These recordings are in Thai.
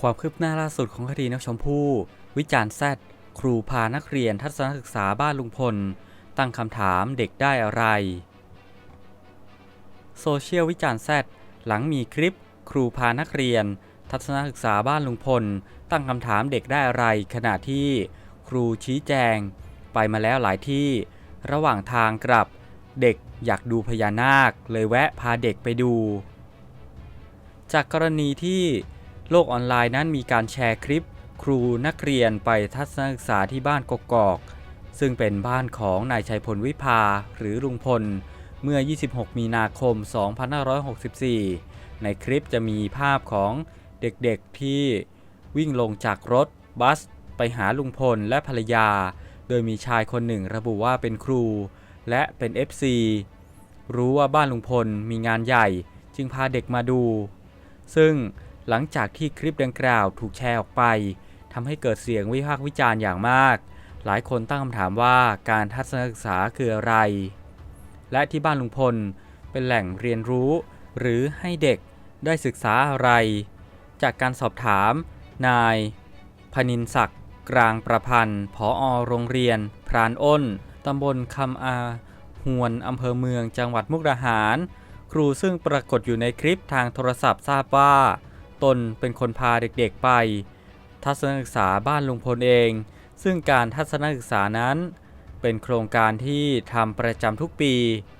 ความคืบหน้าล่าสุดของคดีนักชมพู่ วิจารณ์แซดครูพานักเรียนทัศนศึกษาบ้านลุงพล ตั้งคำถามเด็กได้อะไร โซเชียลวิจารณ์แซดหลังมีคลิป ครูพานักเรียน ทัศนศึกษาบ้านลุงพล ตั้งคำถามเด็กได้อะไร ขณะที่ครูชี้แจง ไปมาแล้วหลายที่ ระหว่างทางกลับ เด็กอยากดูพญานาค เลยแวะพาเด็กไปดู จากกรณีที่ โลกออนไลน์นั้นมีการแชร์คลิป ครูนักเรียนไปทัศนศึกษาที่บ้านกกอก ซึ่งเป็นบ้านของนายชัยพลวิภาหรือลุงพล เมื่อ 26 มีนาคม 2564 ในคลิปจะมีภาพของเด็กๆที่วิ่งลงจากรถบัส ไปหาลุงพลและภรรยา โดยมีชายคนหนึ่งระบุว่าเป็นครู และเป็น FC รู้ว่าบ้านลุงพลมีงานใหญ่จึงพาเด็กมาดู ซึ่ง หลังจากที่คลิปดังกล่าวถูกแชร์ออกไปทำให้เกิดเสียงวิพากษ์วิจารณ์อย่างมาก หลายคนตั้งคำถามว่าการทัศนศึกษาคืออะไร และที่บ้านลุงพลเป็นแหล่งเรียนรู้ หรือให้เด็กได้ศึกษาอะไร จากการสอบถาม นาย พนินศักดิ์กลางประพันธ์ผอโรงเรียน พรานอ้นตำบลคำอาหวนอำเภอเมืองจังหวัดมุกดาหาร ครูซึ่งปรากฏอยู่ในคลิปทางโทรศัพท์ทราบว่า ตนเป็นคนพาเด็กๆไป ทัศนศึกษาบ้านลุงพลเอง ซึ่งการทัศนศึกษานั้น เป็นโครงการที่ทำประจำทุกปี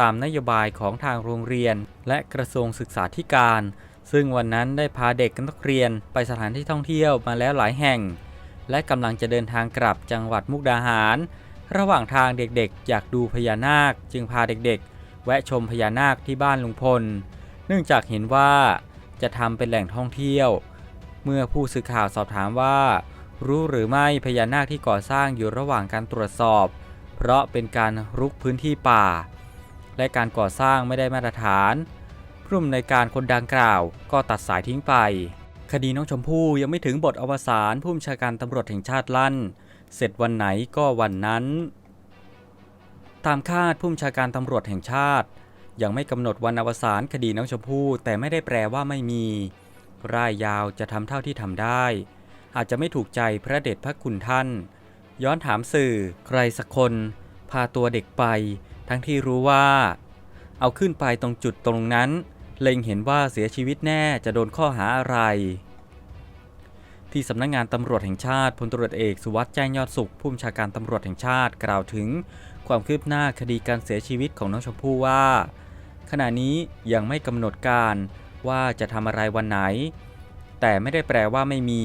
ตามนโยบายของทางโรงเรียน และกระทรวงศึกษาธิการ ซึ่งวันนั้นได้พาเด็กนักเรียนไปสถานที่ท่องเที่ยวมาแล้วหลายแห่ง และกำลังจะเดินทางกลับจังหวัดมุกดาหาร ระหว่างทางเด็กๆ อยากดูพญานาค จึงพาเด็กๆ แวะชมพญานาคที่บ้านลุงพล เนื่องจากเห็นว่า จะทำเป็นแหล่งท่องเที่ยว เมื่อผู้สื่อข่าวสอบถามว่า รู้หรือไม่พญานาคที่ก่อสร้างอยู่ระหว่างการตรวจสอบ เพราะเป็นการรุกพื้นที่ป่า และการก่อสร้างไม่ได้มาตรฐานผู้อำนวยการคนดังกล่าว ก็ตัดสายทิ้งไป คดีน้องชมพู่ยังไม่ถึงบทอวสานผู้บัญชาการตำรวจแห่งชาติลั่น เสร็จวันไหนก็วันนั้น ตามคาดผู้บัญชาการตำรวจแห่งชาติ ยังไม่กำหนดวันอวสานคดีน้องชมพู่แต่ไม่ได้แปลว่าไม่มี ร่ายยาวจะทำเท่าที่ทำได้ อาจจะไม่ถูกใจพระเดชพระคุณท่าน ย้อนถามสื่อใครสักคน พาตัวเด็กไป ทั้งที่รู้ว่า เอาขึ้นไปตรงจุดตรงนั้น เล็งเห็นว่าเสียชีวิตแน่จะโดนข้อหาอะไร ที่สำนักงงานตำรวจแห่งชาติพลตรวจเอกสุวัสด์แจ้งยอดสุขผู้บัญชาการตำรวจแห่งชาติกล่าวถึง ความคืบหน้าคดีการเสียชีวิตของน้องชมพู่ว่า ขณะนี้ยังไม่กำหนดการว่าจะทำอะไรวันไหน แต่ไม่ได้แปลว่าไม่มี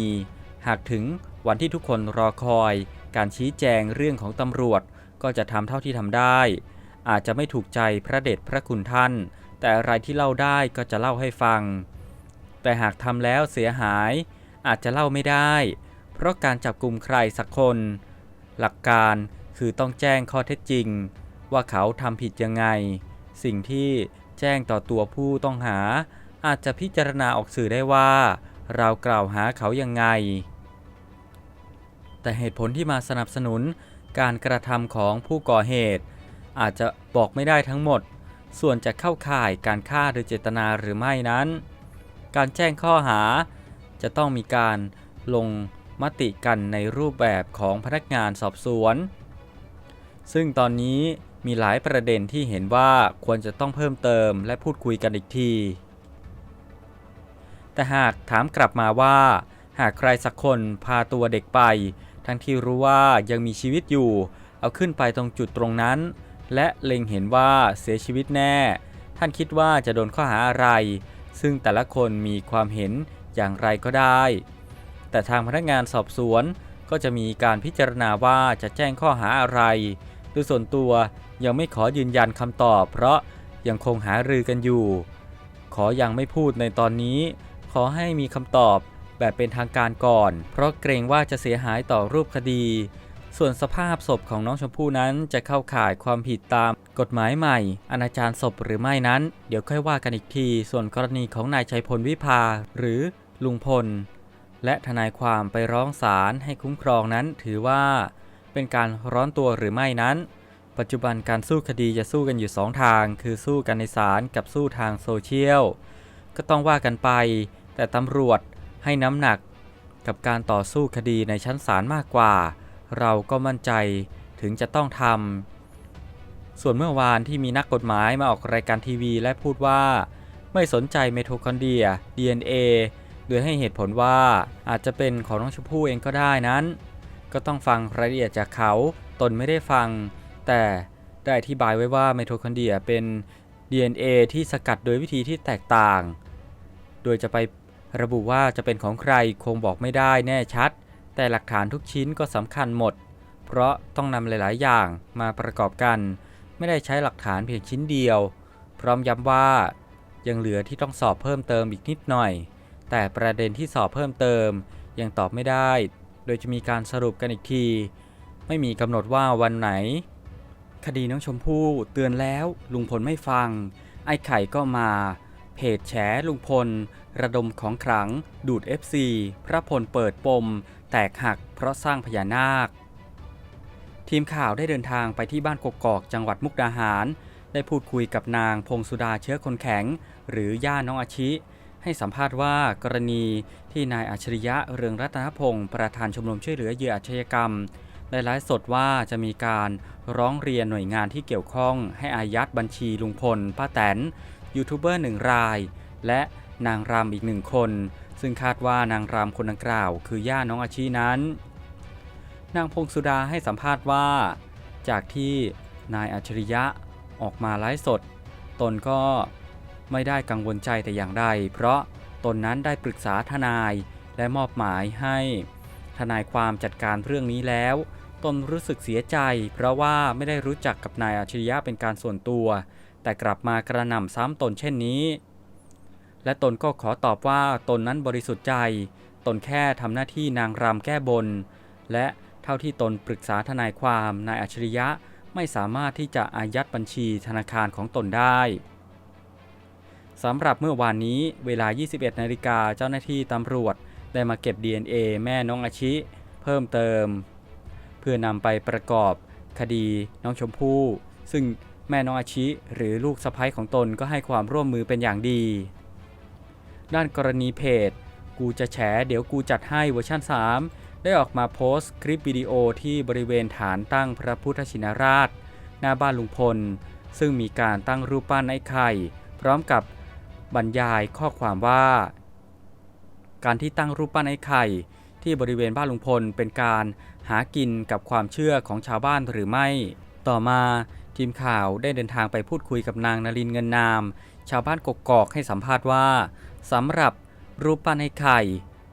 หากถึงวันที่ทุกคนรอคอย การชี้แจงเรื่องของตำรวจก็จะทำเท่าที่ทำได้ อาจจะไม่ถูกใจพระเดชพระคุณท่าน แต่อะไรที่เล่าได้ก็จะเล่าให้ฟัง แต่หากทำแล้วเสียหาย อาจจะเล่าไม่ได้ เพราะการจับกลุ่มใครสักคน หลักการ คือต้องแจ้งข้อเท็จจริง ว่าเขาทำผิดยังไง สิ่งที่แจ้งต่อตัวผู้ต้องหา อาจจะพิจารณาออกสื่อได้ว่า เรากล่าวหาเขายังไง แต่เหตุผลที่มาสนับสนุนการกระทำของผู้ก่อเหตุ อาจจะบอกไม่ได้ทั้งหมด ส่วนจะเข้าข่ายการฆ่าโดยเจตนาหรือไม่นั้น การแจ้งข้อหา จะต้องมีการลงมติกันในรูปแบบของพนักงานสอบสวน ซึ่งตอนนี้มีหลายประเด็นที่เห็นว่าควรจะต้องเพิ่มเติมและพูดคุยกันอีกที แต่หากถามกลับมาว่า หากใครสักคนพาตัวเด็กไป ทั้งที่รู้ว่ายังมีชีวิตอยู่ เอาขึ้นไปตรงจุดตรงนั้น และเล็งเห็นว่าเสียชีวิตแน่ ท่านคิดว่าจะโดนข้อหาอะไร ซึ่งแต่ละคนมีความเห็นอย่างไรก็ได้ แต่ทางพนักงานสอบสวนก็จะมีการพิจารณาว่าจะแจ้งข้อหาอะไร โดยส่วนตัวยังไม่ขอยืนยันคำตอบ เพราะยังคงหารือกันอยู่ ขอยังไม่พูดในตอนนี้ ขอให้มีคำตอบแบบเป็นทางการก่อน เพราะเกรงว่าจะเสียหายต่อรูปคดี ส่วนสภาพศพของน้องชมพู่นั้นจะเข้าข่ายความผิดตามกฎหมายใหม่ อนาจารศพหรือไม่นั้น เดี๋ยวค่อยว่ากันอีกที ส่วนกรณีของนายชัยพลวิภาหรือลุงพล และทนายความไปร้องศาลให้คุ้มครองนั้นถือว่า เป็นการร้อนตัวหรือไม่นั้น ปัจจุบันการสู้คดีจะสู้กันอยู่ 2 ทาง คือสู้กันในศาลกับสู้ทางโซเชียล ก็ต้องว่ากันไป แต่ตำรวจให้น้ำหนักกับการต่อสู้คดีในชั้นศาลมากกว่า เราก็มั่นใจถึงจะต้องทำ ส่วนเมื่อวานที่มีนักกฎหมายมาออกรายการทีวีและพูดว่า ไม่สนใจเมโทคอนเดีย DNA โดยให้เหตุผลว่าอาจจะเป็นของน้องชมพู่เองก็ได้นั้น ก็ต้องฟังรายละเอียดจากเขา ตนไม่ได้ฟัง แต่ได้อธิบายไว้ว่าไมโทคอนเดรียเป็น DNA ที่สกัดโดยวิธีที่แตกต่าง โดยจะไประบุว่าจะเป็นของใครคงบอกไม่ได้แน่ชัด แต่หลักฐานทุกชิ้นก็สำคัญหมด เพราะต้องนำหลาย ๆ อย่างมาประกอบกัน ไม่ได้ใช้หลักฐานเพียงชิ้นเดียว พร้อมย้ำว่ายังเหลือที่ต้องสอบเพิ่มเติมอีกนิดหน่อย แต่ประเด็นที่สอบเพิ่มเติมยังตอบไม่ได้ โดยจะมีการสรุปกันอีกที ไม่มีกำหนดว่าวันไหน คดีน้องชมพู่เตือนแล้วลุงพลไม่ฟัง ไอ้ไข่ก็มา เพจแฉลุงพล ระดมของขลัง ดูด FC พระพลเปิดปม แตกหักเพราะสร้างพญานาค ทีมข่าวได้เดินทางไปที่บ้านกกอกจังหวัดมุกดาหาร ได้พูดคุยกับนางพงสุดาเชื้อคนแข็ง หรือย่าน้องอาชิ ให้สัมภาษณ์ว่ากรณีที่นายอัจฉริยะเรืองรัตนพงศ์ประธานชมรมช่วยเหลือเหยื่ออาชญากรรมได้ไลฟ์สดว่าจะมีการร้องเรียนหน่วยงานที่เกี่ยวข้อง ให้อายัดบัญชีลุงพล ป้าแตนยูทูบเบอร์หนึ่งราย และนางรำอีกหนึ่งคน ซึ่งคาดว่านางรำคนดังกล่าว คือย่าน้องอาชีนั้น นางพงสุดาให้สัมภาษณ์ว่า จากที่นายอัจฉริยะออกมาไลฟ์สด ตนก็ ไม่ได้กังวลใจแต่อย่างใด เพราะตนนั้นได้ปรึกษาทนายและมอบหมายให้ ทนายความจัดการเรื่องนี้แล้ว ตนรู้สึกเสียใจ เพราะว่าไม่ได้รู้จักกับนายอัจฉริยะเป็นการส่วนตัว แต่กลับมากระหน่ำซ้ำตนเช่นนี้ และตนก็ขอตอบว่าตนนั้นบริสุทธิ์ใจ ตนแค่ทำหน้าที่นางรำแก้บน และเท่าที่ตนปรึกษาทนายความนายอัจฉริยะไม่สามารถที่จะอายัดบัญชีธนาคารของตนได้ สำหรับเมื่อวานนี้เวลา 21 นาฬิกาเจ้าหน้าที่ตำรวจได้มาเก็บ DNA แม่น้องอาชิ เพิ่มเติม เพื่อนำไปประกอบคดีน้องชมพู่ซึ่งแม่น้องอาชิหรือลูกสะใภ้ของตนก็ให้ความร่วมมือเป็นอย่างดี ด้านกรณีเพจ กูจะแฉเดี๋ยวกูจัดให้เวอร์ชัน3 ได้ออกมาโพสต์คลิปวิดีโอที่บริเวณฐานตั้งพระพุทธชินราช หน้าบ้านลุงพล ซึ่งมีการตั้งรูปปั้นไอ้ไข่ พร้อมกับ บรรยายข้อความว่า การที่ตั้งรูปปั้นไอ้ไข่ ที่บริเวณบ้านลุงพลเป็นการหากินกับความเชื่อของชาวบ้านหรือไม่ ต่อมาทีมข่าวได้เดินทางไปพูดคุยกับนางนลินเงินนาม ชาวบ้านกกอกให้สัมภาษณ์ว่าสำหรับรูปปั้นไอ้ไข่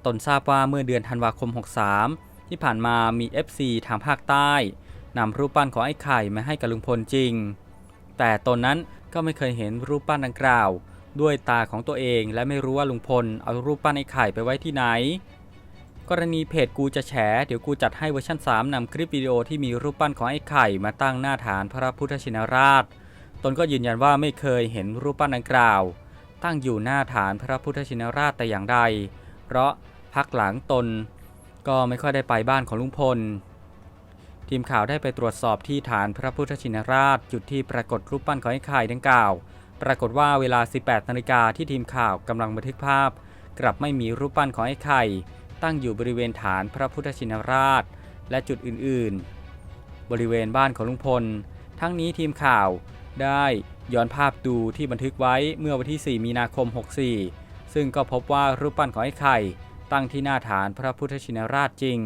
ตนทราบว่าเมื่อเดือนธันวาคม 63 ที่ผ่านมามี FC ทางภาคใต้นำรูปปั้นของไอ้ไข่มาให้กับลุงพลจริง แต่ตนนั้นก็ไม่เคยเห็นรูปปั้นดังกล่าว ด้วยตาของตัวเองและไม่รู้ว่าลุงพลเอารูปปั้นไอ้ไข่ไปไว้ที่ไหน กรณีเพจกูจะแฉเดี๋ยวกูจัดให้เวอร์ชัน3นำคลิปวิดีโอที่มีรูปปั้นของไอ้ไข่มาตั้งหน้าฐานพระพุทธชินราช ตนก็ยืนยันว่าไม่เคยเห็นรูปปั้นดังกล่าว ตั้งอยู่หน้าฐานพระพุทธชินราชแต่อย่างใด เพราะพักหลังตน ก็ไม่ค่อยได้ไปบ้านของลุงพล ทีมข่าวได้ไปตรวจสอบที่ฐานพระพุทธชินราช จุดที่ปรากฏรูปปั้นของไอ้ไข่ดังกล่าว ปรากฏว่าเวลา 18 นาฬิกาที่ทีมข่าวกำลังบันทึกภาพ กลับไม่มีรูปปั้นของไอ้ไข่ ตั้งอยู่บริเวณฐานพระพุทธชินราช และจุดอื่นๆ บริเวณบ้านของลุงพล ทั้งนี้ทีมข่าวได้ย้อนภาพดูที่บันทึกไว้เมื่อวันที่ 4 มีนาคม 64 ซึ่งก็พบว่ารูปปั้นของไอ้ไข่ ตั้งที่หน้าฐานพระพุทธชินราชจริง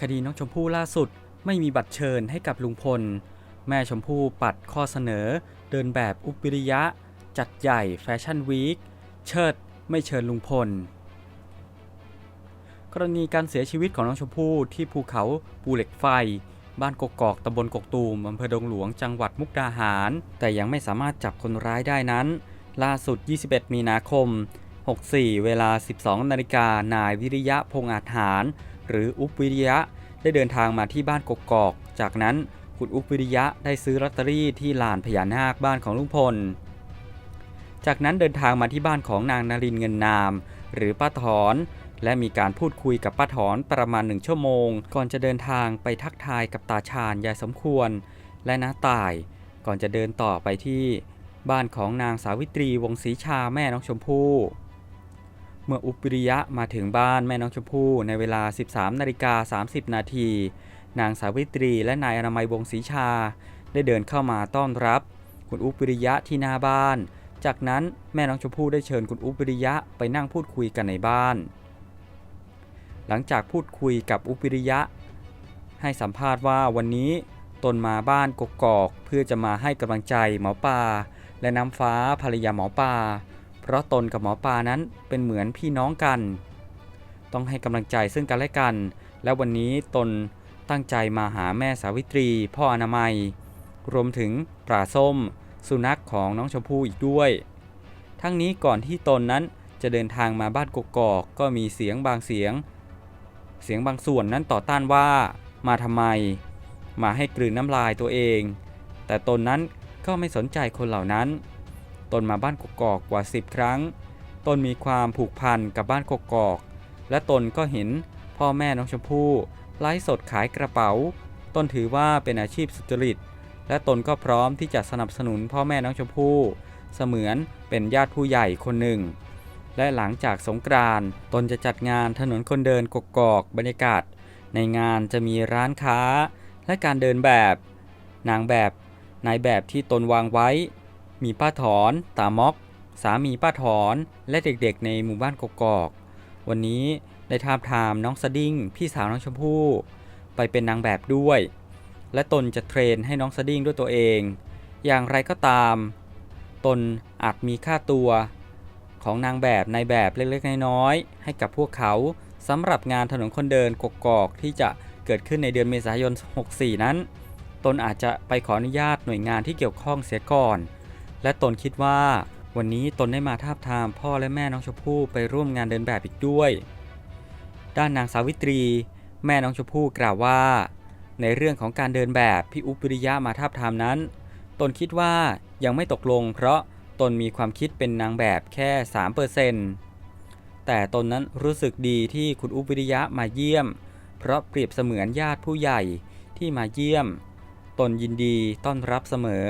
คดีน้องชมพู่ล่าสุดไม่มีบัตรเชิญให้กับลุงพล แม่ชมพู่ปัดข้อเสนอ เดินแบบอุปวิริยะ จัดใหญ่แฟชั่นวีคเชิดไม่เชิญลุงพล กรณีการเสียชีวิตของน้องชมพู่ที่ภูเขาปูเหล็กไฟ บ้านกกอกตำบลกกตูมอำเภอดงหลวงจังหวัดมุกดาหาร แต่ยังไม่สามารถจับคนร้ายได้นั้น ล่าสุด 21 มีนาคม 64 เวลา 12 นาฬิกานายวิริยะพงอาจหาร หรืออุปวิริยะได้เดินทางมาที่บ้านกกอก จากนั้น คุณอุปวิริยะได้ซื้อลอตเตอรี่ที่ลานพญานาคบ้านของลุงพล จากนั้นเดินทางมาที่บ้านของนางนารินเงินนาม หรือป้าถอน และมีการพูดคุยกับป้าถอนประมาณหนึ่งชั่วโมง ก่อนจะเดินทางไปทักทายกับตาชาญยายสมควร และน้าต่าย ก่อนจะเดินต่อไปที่บ้านของนางสาวิตรีวงศรีชาแม่น้องชมพู่ เมื่ออุปปริยะมาถึงบ้านแม่น้องชมพู่ในเวลา 13นาฬิกา30 นาที นางสาวิตรีและนายอนามัยวงศรีชา ได้เดินเข้ามาต้อนรับ คุณอุปปิริยะที่หน้าบ้าน จากนั้นแม่น้องชมพู่ได้เชิญคุณอุปปิริยะไปนั่งพูดคุยกันในบ้าน หลังจากพูดคุยกับอุปปิริยะ ให้สัมภาษณ์ว่าวันนี้ตนมาบ้านกกอกเพื่อจะมาให้กำลังใจหมอปลาและน้ำฟ้าภรรยาหมอปลาเพราะตนกับหมอปลานั้นเป็นเหมือนพี่น้องกัน ต้องให้กำลังใจซึ่งกันและกัน และวันนี้ตน ตั้งใจมาหาแม่สาวิตรี พ่ออนามัย รวมถึงปลาส้ม สุนัขของน้องชมพู่อีกด้วย ทั้งนี้ก่อนที่ตนนั้นจะเดินทางมาบ้านกกอกก็มีเสียงบางเสียง เสียงบางส่วนนั้นต่อต้านว่ามาทำไม มาให้กลืนน้ำลายตัวเอง แต่ตนนั้นก็ไม่สนใจคนเหล่านั้น ตนมาบ้านกกอกกว่า 10 ครั้ง ตนมีความผูกพันกับบ้านกกอก และตนก็เห็นพ่อแม่น้องชมพู่ ไลฟ์สดขายกระเป๋าตนถือว่าเป็นอาชีพสุจริต และตนก็พร้อมที่จะสนับสนุนพ่อแม่น้องชมพู่เสมือนเป็นญาติผู้ใหญ่คนหนึ่ง และหลังจากสงกรานต์ตนจะจัดงานถนนคนเดินกกอกบรรยากาศ ในงานจะมีร้านค้า และการเดินแบบ นางแบบนายแบบที่ตนวางไว้ มีป้าถอน ตาม็อก สามีป้าถอน และเด็กๆ ในหมู่บ้านกกอก วันนี้ ได้ทาบทามน้องสดิ้งพี่สาวน้องชมพู่ไปเป็นนางแบบด้วย และตนจะเทรนให้น้องสดิ้งด้วยตัวเอง อย่างไรก็ตาม ตนอาจมีค่าตัวของนางแบบในแบบเล็กๆ น้อยๆให้กับพวกเขาสำหรับงานถนนคนเดินกกอกที่จะเกิดขึ้นในเดือนเมษายน 64 นั้น ตนอาจจะไปขออนุญาตหน่วยงานที่เกี่ยวข้องเสียก่อน และตนคิดว่าวันนี้ตนได้มาทาบทามพ่อและแม่น้องชมพู่ไปร่วมงานเดินแบบอีกด้วย ด้านนางสาวิตรี แม่น้องชมพู่กล่าวว่า ในเรื่องของการเดินแบบพี่อุปริยะมาทาบทามนั้น ตนคิดว่ายังไม่ตกลง เพราะตนมีความคิดเป็นนางแบบแค่3%แต่ตนนั้นรู้สึกดีที่คุณอุปริยะมาเยี่ยม เพราะเปรียบเสมือนญาติผู้ใหญ่ที่มาเยี่ยม ตนยินดีต้อนรับเสมอ